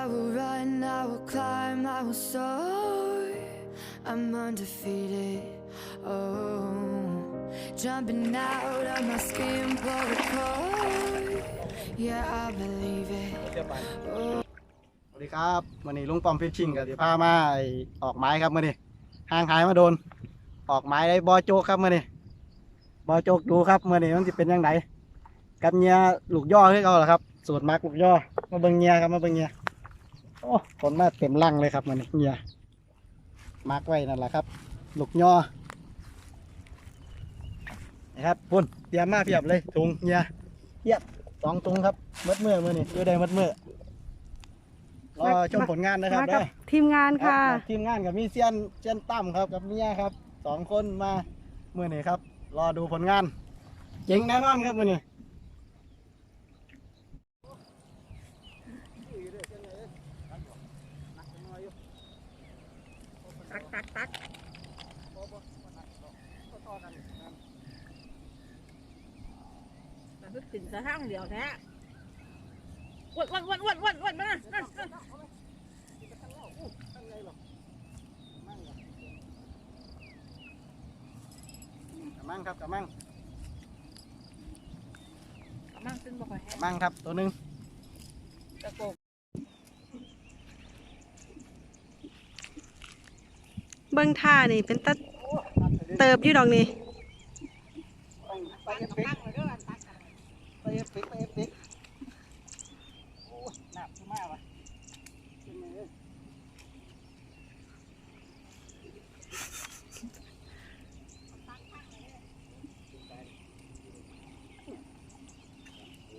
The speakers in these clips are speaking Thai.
I will run, I will climb, I will soar. I'm undefeated. Oh, jumping out of my skin, pull the cord. Yeah, I believe it. Oh. สวัสดีครับวันนี้ลุงปอมฟิชชิงกับสิพามาไอ้ออกไม้ครับมื่อนี้ห่างหายมาโดน ออกไม้ได้บอโจกครับมื่อนี้บอโจกดูครับมื่อนี้มันจะเป็นยังไงกับเงียลูกย่อคือเขาเหรอครับสูตรมักลูกย่อมาเบิ่งเงียครับมาเบิ่งเงีย โอ้ผลมาเต็มลังเลยครับมื่อนี้เงียมักไว้นั่นแหละครับ ลูกย่อนะครับพุ่นเตรียมมาเพียบเลยถุงเงียเพียบสองถุงครับมัดมือมื่อนี้อยู่ได้มัดมือรอชมผลงานนะครับมาเด้กับอทีมงานค่ะรับทีมงานกับมีเซียนเซียนตั้มครับกับเมียครับสองคนมาเมื่อนี้ครับ รอดูผลงานเจ๋งแน่นอนครับมื่อนี้ ตักตักตัก แต่ก็ขึ้นกระทั่งเดียวแท้อ้วนอ้วนอ้วนอ้วนอ้วนอ้วนมานั่นนั่นกระมังครับกระมังมั่งซึ่งบ่ค่อยแห้กงระมังครับตัวหนึ่งตะโกกเบิ้งท่านี่เป็นตะเติบอยู่ดอกนี่ ไปเอฟเฟกต์ ไปเอฟเฟกต์ไปเอฟเฟกต์โอ้ยหนักมากว่ะเป็นไงเอ้ย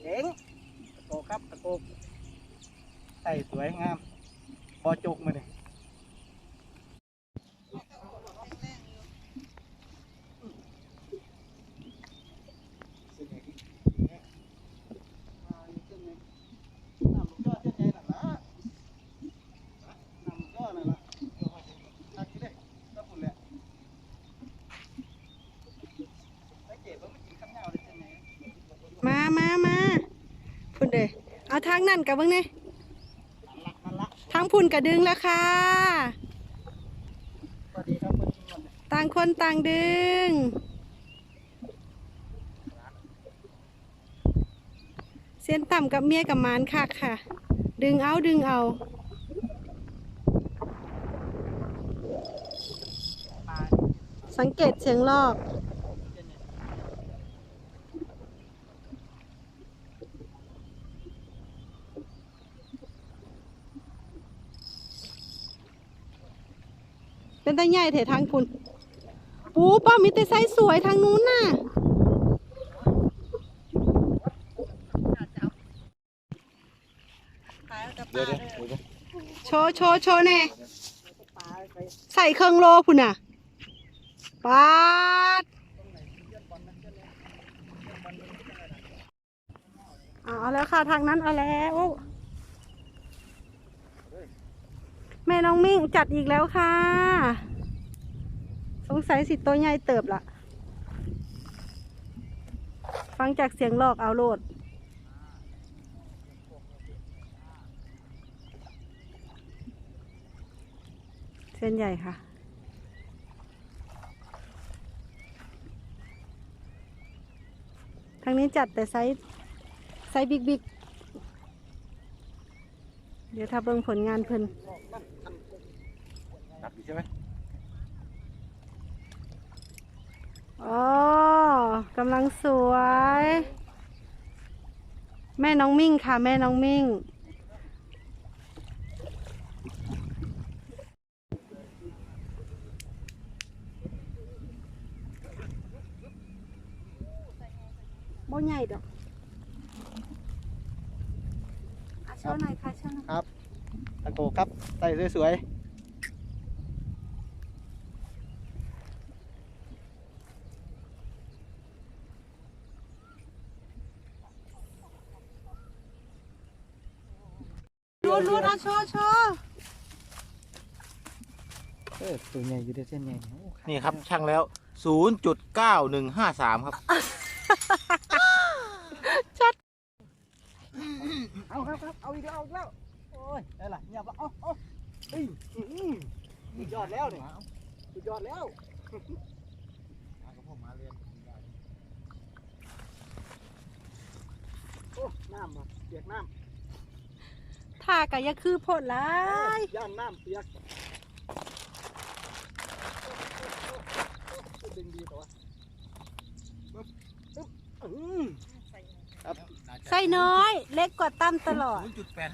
เจ๋งตะโกกครับตะโกกใส่สวยงามบอจุกมาเลย มามามาพุ่น เด้อเอาทางนั่นกับเบิ้งนี่ทางพุ่นกระดึงแล้วค่ะต่างคนต่างดึง เส้นต่ำกับเมียกับมานคักค่ะ ดึงเอาดึงเอาสังเกตเสียงลอก เป็นตาใหญ่เถอะทางคุณปูป้ามีแต่ไซส์สวยทางนู้นน่ะโชว์โชว์โชว์แน่ใส่เครื่องโลพุ่นน่ะปาดเอาเอาแล้วค่ะทางนั้นเอาแล้ว แม่น้องมิ่งจัดอีกแล้วค่ะ สงสัยสิตัวใหญ่เติบละฟังจากเสียงลอกเอาโลดเส้นใหญ่ค่ะทางนี้จัดแต่ไซส์ไซส์บิ๊กบิ๊กเดี๋ยวถ้าเบิ่งผลงานเพิ่น ใช่ไหมอ๋อกำลังสวย แม่น้องมิ่งค่ะ แม่น้องมิ่ง บ่ใหญ่ดอกอะโชว์หน่อยค่ะโชว์หน่อย ครับตะโกครับใส่สวยรู ดรูดเอาโชว์โชว์ๆเออตัวใหญ่อยู่ในเส้นใหญ่โอ้ขานี่ครับช่างแล้ว 0.9153 ครับ เอาครับครับเอาอีกแล้วเอาอีกแล้วโอ้อ้ยได้ละเงียบละเอ้าเอ้าเฮ้ยอื้อหือสุดยอดแล้วเนี่ยสุดยอดแล้วโอ้น้ำมาเปียกน้ ถ้ากะยาคือโพดหลายย่านน้ำเปียกดึงดีแตัวปึ๊บปึ๊บอืมครับไส้น้อยเล็กกว่าตั้มตลอด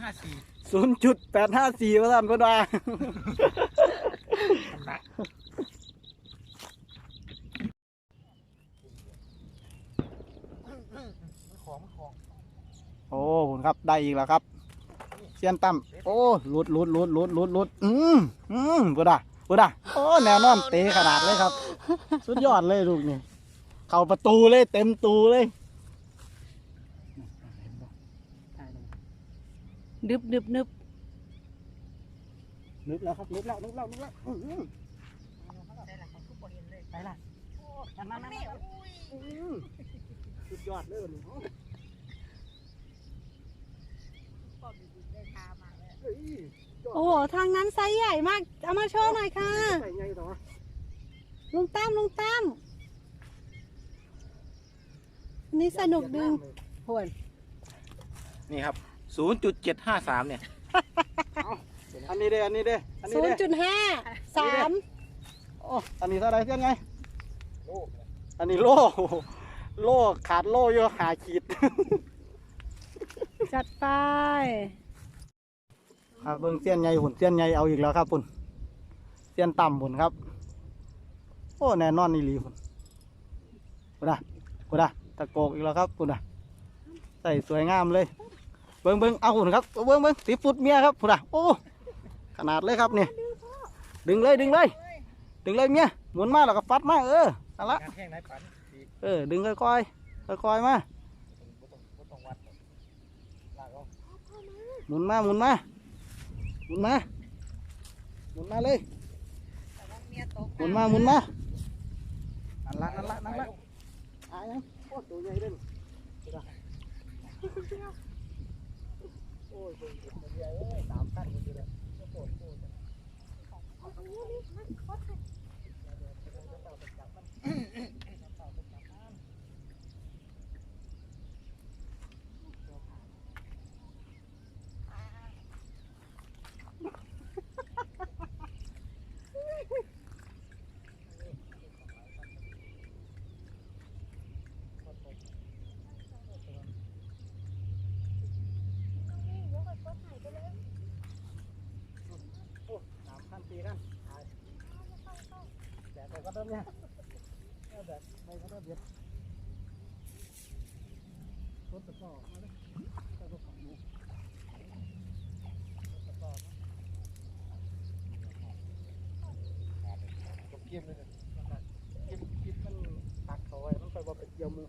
0.854 ศูนย์จุดแปดห้าสี่ว่าท่านเพื่อนว่าโอ้ผมครับได้อีกแล้วครับ เซียนตั้มโอ้หลุดหลุดหลุดหลุดหลุดหลุดอืมอืมบุดาบุดาโอ้แนวนอนเตะขนาดเลยครับ สุดยอดเลยลูกนี่เข้าประตูเลยเต็มตูเลยนึบนึบนึบนึกแล้วครับนึกแล้วนึกแล้วนึกแล้วอื้อหือไปละนั่นนั่นนั่นอื้อสุดยอดเลยวันนี้เฮ้ย โอ้โหทางนั้นไซส์ใหญ่มาก เอามาโชว์หน่อยค่ะ ใส่ไงต่อลุงตั้มลุงตั้มอันนี่สนุกดึงโหนนี่ครับ 0.753 เนี่ยอันนี้เด้ออันนี้เด้ออันนี้ศูนเด้ย์จุดห้าสามโอ้อันนี้เท่าไหรเท่าไง อันนี้โลโลขาดโลอยู่หาขีด จัดไป ครับเบิ่งเสี้ยนใหญ่หุ่นเสี้ยนใหญ่เอาอีกแล้วครับพุ่นเสี้ยนต่ำหุ่นครับ โอ้แน่นอนนี่หลีพุ่นพุ่นอะพุ่นอะตะโกกอีกแล้วครับพุ่นอะใส่สวยงามเลย เบิ่งเบิ่งเอาหุ่นครับเบิ่งเบิ่งสีฟุตเมียครับพุ่นอะโอ้ขนาดเลยครับนี่ดึงเลยดึงเลย ดึงเลยเมียหมุนมาแล้วก็ฟัดมาเออเอาละงานแห้งไหนปันดีเออดึงค่อยๆค่อยๆมาบ่ต้องบ่ต้องวัดหรอกลากเอาหมุนมาหมุนมา หมุนมา หมุนมาเลยหมุนมาหมุนมานั่นละนั่นละนั่นละหายังโอ้ตัวใหญ่เด่นโอ้ยตัวใหญ่เอ้ยสามขั้นคนเดียวเลยโอ้โหโอ้โห สามขั้นสี่ขั้นหายแต่ไปก็ เนี่ยแบบไปก็ได้เบียดรถตะกอมาเลยตะกอของลูกรถตะกร้อมาจบเกมเลยเนี่ยคิดคิดมันตักเขาไว้มันไปว่าเป็นเกี่ยวมือ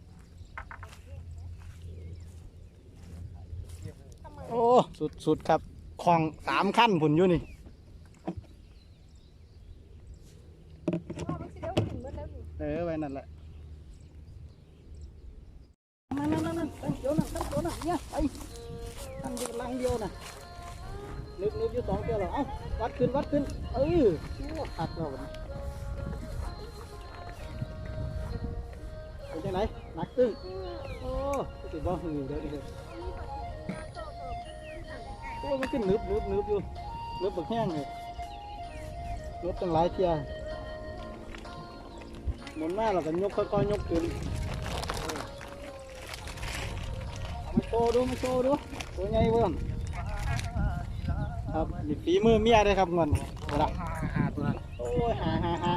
โอ้ สุดสุดครับคลองสามขั้นผุนอยู่นี่ เออไว้นั่นแหละนั่นนั่นนั่นนั่นตั้งเดียวน่ะตั้งเดียวน่ะเนี่ยไอ้ตั้งเดียวลังเดียวน่ะ นึกนึกอยู่สองเดียวหรอเอ้าวัดขึ้นวัดขึ้นเออหักแล้วนะเป็นจังไหนหนักตึ้งโอ้ติดบ่หือเดี๋ยวเดี๋ยวโอ้ยมันขึ้นนึบนึบนึบอยู่นึบบักแห้งเลยนึบตั้งหลายเที่ยหมุนมาเราก็ยกค่อยๆยกขึ้นมาโชว์ดูมาโชว์ดูตัวใหญ่เบิ่ม ครับนี่ฝีมือเมียเลยครับเงินเวลาหาหาตัวนั้นโอ้ยหาหาหา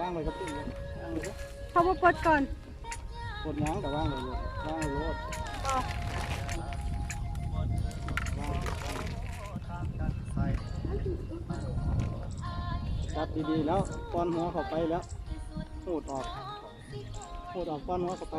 ว่างเลยครับพี่ว่างเลยเข้ามาปลดก่อนกดน้ำแต่ว่างเลยเลยว่างเลย ป้อนหัวเข้าไปแล้วหูดออกหูดออกป้อนหัวเข้าไป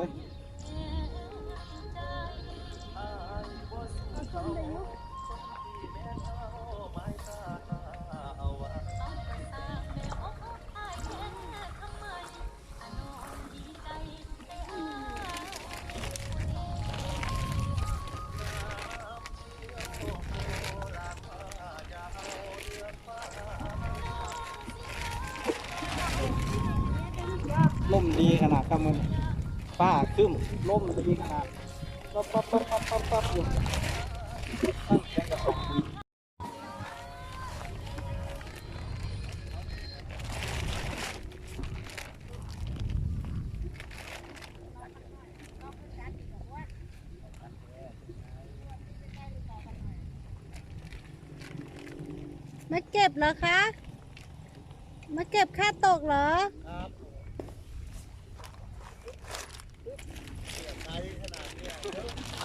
ครับมึงฟ้าครึ้มล่มดีขนาดปั๊บปั๊บปั๊บปั๊บปั๊บปั๊บอยู่ตั้งแข่กับสองปีมาเก็บเหรอคะ มาเก็บค่าตกเหรอ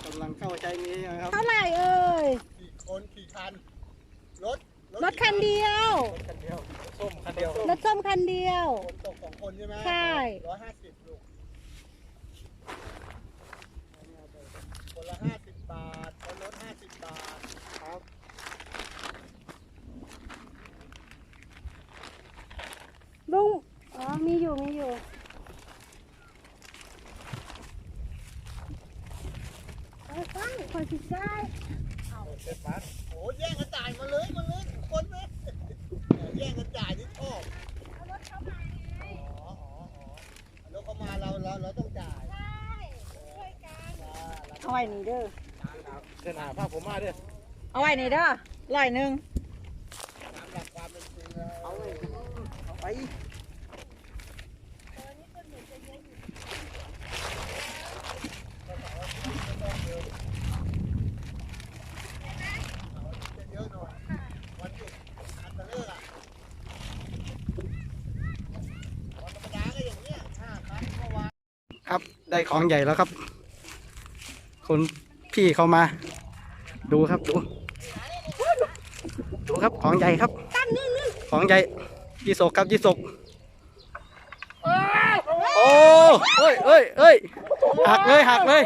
กำลังเข้าใจนี้นะครับ เท่าไหร่เอ่ย คนขี่คัน ร ถรถคันเดียว คันเดียวส้มคันเดียวรถส้มคันเดียว คนตกสองคนใช่ไหมใช่ ร้อยห้าสิบลูกคนละห้าสิบบาทคนรถห้าสิบบาทครับลุง อ๋อ มีอยู่ มีอยู่ ไปฟังคอยสิใช่ เจ็ดพันโอ้แย่งกันจ่ายมาเลยมาเลยทุกคนเลยแย่งกันจ่ายที่ชอบเอารถเข้ามาอ๋ออ๋ออ๋อรถเข้ามาเราเราเราต้องจ่าย เอา ไว้นี่เด้อ เส้นหาภาพผมมาด้วยเอาไว้นี่เด้อร้อยหนึ่งตามหลักความเป็นจริงแล้วเอาเลยเอาไปจะเยอะหน่อยวันหยุดอันตะเลิกอะวันธรรมดาก็อย่างเงี้ยห้าพันเมื่อวานครับ ได้ของใหญ่แล้วครับ คนพี่เขามา ดูครับดูดูครับของใหญ่ครับ ของใหญ่ยี่สกครับยี่สกโอ้เอ้ยเอ้ยเอ้ยหักเลยหักเลย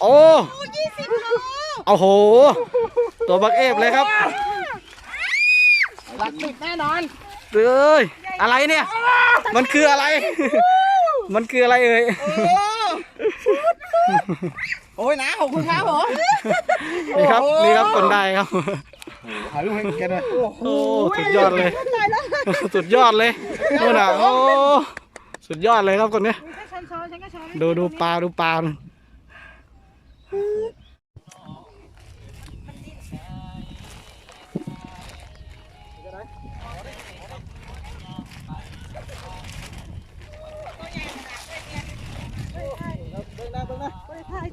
โอ้โอ้โห ตัวบักเอฟเลยครับหลักสิบแน่นอนเอ้ยอะไรเนี่ย มันคืออะไร มันคืออะไรเอ่ยโอ้ยนะขอบคุณครับผมนี่ครับนี่ครับคนได้ครับถ่ายรูปให้แกหน่อยโอ้สุดยอดเลย สุดยอดเลยนู่นอะโอ้สุดยอดเลยครับคนเนี้ยฉันช้อนฉันก็ช้อนดูดูปลาดูปลา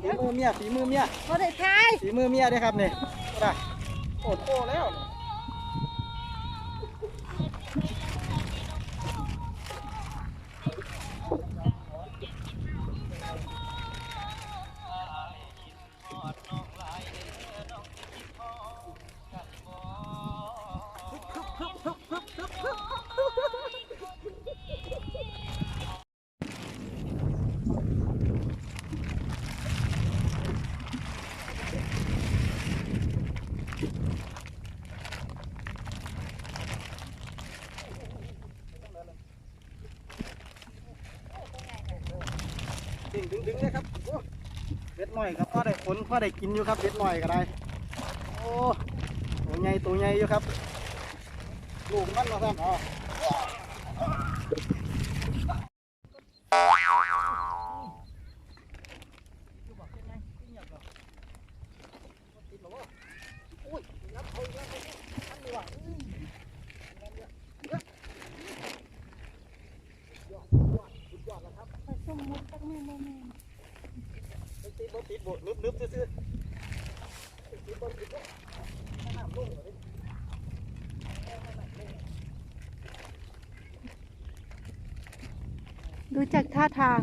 ฝีมือเมียฝีมือเมียพอได้ทายฝีมือเมียด้วยครับนี่นะโอดโตแล้ว ดึงดึงเลยครับโอ้เบ็ดหน่อยครับพ่อได้ขนพ่อได้กินอยู่ครับเบ็ดหน่อยก็ได้โอ้ตัวใหญ่ตัวใหญ่อยู่ครับลูกมันมาสั่นอ๋อ ติดบ่ติดบ่นึบนึบซื่อๆติดบ่ติดบ่น้ำลงเลยดูจากท่าทาง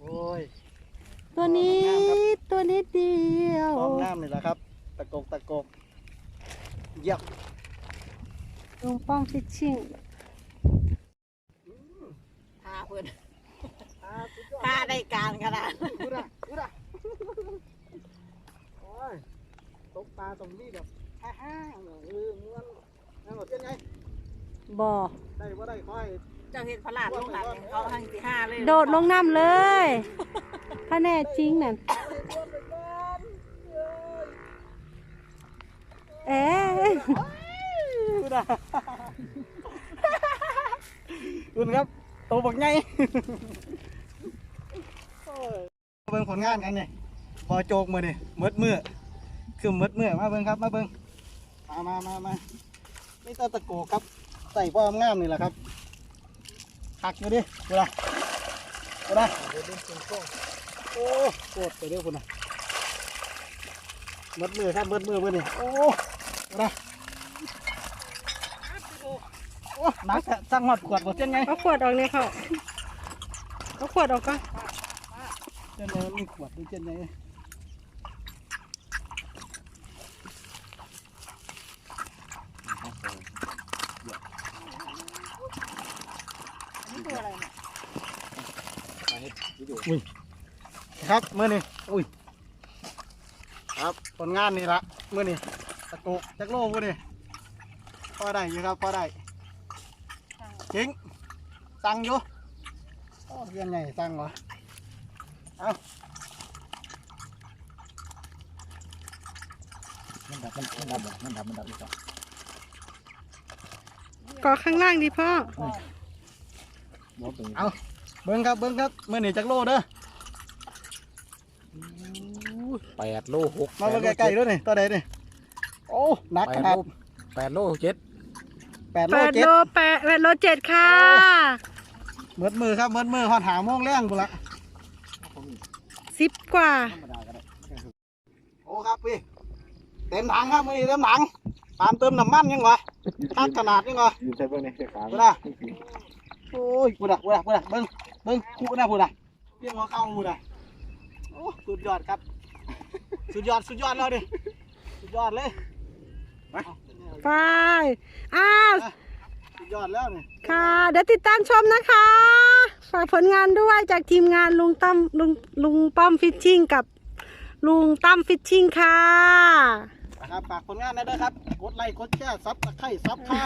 โอ้ยตัวนี้ตัวนี้เดียวฟองน้ำนี่แหละครับ ตะกกตะกกเยี่ยมลุงป้องฟิชชิ่ง ทาเพื่อน ทาได้การขนาดดูนะดูนะโอ้ยตกปลาตรงนี้แบบฮ่าฮ่าเออม้วนนั่นหมดเป็นไงบ่อได้ว่าได้ค่อยเจ้าเห็นพลาดลงหลังเนี่ยเขาทั้งสี่ห้าเลยโดดลงน้ำเลยถ้าแน่จริงนั่นเอ๊ะดูนะคุณครับโตบักไง เบิ่งผลงานกันนี่บอโจกมือนี่มืดมือคือมืดมือมาเบิ่งครับมาเบิ่งมามามามานี่ตาตะโกครับใส่ป้อมงามนี่แหละครับหักอยู่ดิเวลาเวลาโอ้โคตรไปเร็วคุณนะมืดมือครับมืดมือเพื่อนนี่โอ้เวลาโอ้หนักแท้สั่งหอดขวดหมดเส้นไงเอาขวดออกเนี่ยเขาเอาขวดออกก่ อนเส้นไมีขวดดูเส้นไงนี่ตัวอะไรเนี่ยครับเมื่อนี้อุ้ยครับผลงานนี่ละเมื่อนี้ตะโกกจักโลกูนี่พอได้อยู่ครับพอได้จริงสั่งอยู่โอ้เรียนไงสั่งวะ เอามันดับมันมันดับมันดับมันดับอีกต่อก่อข้างล่างดิพ่อบอกตรงเอาเบิ้งครับเบิ้งครับเมื่อนี้จักโลเด้อแปดโลหกมาเบิ่งใกล้ๆด้วยนี่ตัวใดนี่โอ้หนักแปขดนาโลดแปดโลเจ็ดแปดโลแปดเจ็ดโลแปดแปดโลเจ็ดค่ะเมืดมือครับเมืดมือหอดหาโมงแรงกูนละสิบ กว่าธรรมดาก็ได้โอ้ครับพี่เต็มถังครับมื่อนี้เต็มถังตามเติมน้ำมันยังวะทักขนาดยังวะอยู่ใช้เบื้องในขากูนะโอ้ยกูนะกูนะกูนะเบิ้งเบิ้งคู่นะกูนะเรียกว่าเข้ากูนะโอ้สุดยอดครับ สุดยอดสุดยอดแล้วดิสุดยอดเลยไปไปอ้าวสุด ยอดแล้วนี่ค่ะ เดี๋ยวติดตามชมนะคะ ฝากผลงานด้วยจากทีมงานลุงตั้มลุงลุงป้อมฟิชชิ่งกับลุงตั้มฟิชชิ่งค่ะ นะครับฝากผลงานได้ด้วยครับ กดไลค์ กดแชร์ซับตะไคร่ซับค่ะ